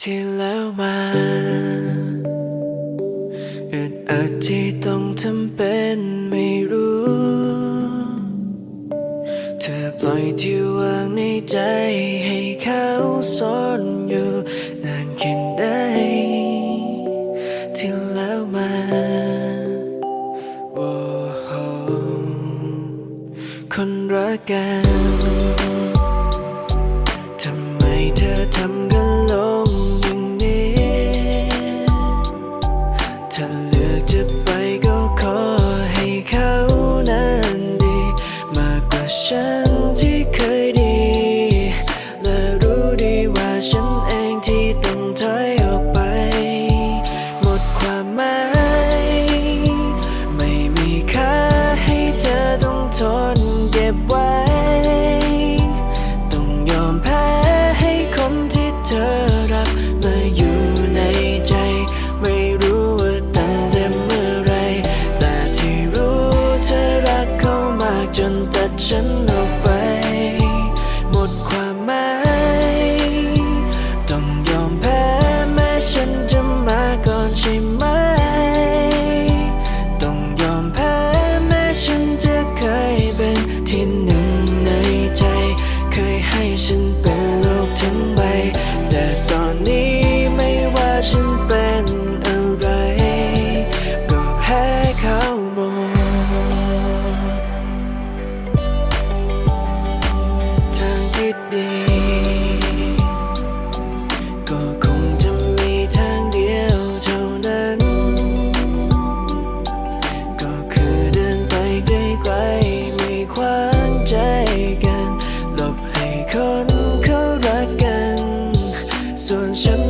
ที่แล้วมาอึดอัดที่ต้องทำเป็นไม่รู้ เธอปล่อยที่วางในใจให้เขาซ่อนอยู่นานแค่ไหนที่แล้วมาโอ้โหคนรักกันทำไมเธอทำกันลง จนตัดฉันออกไป ส่นฉัน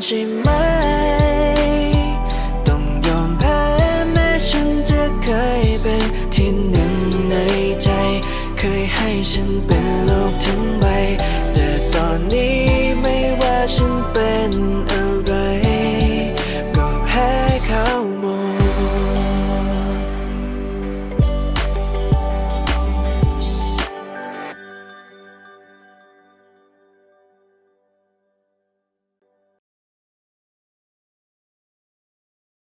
寂寞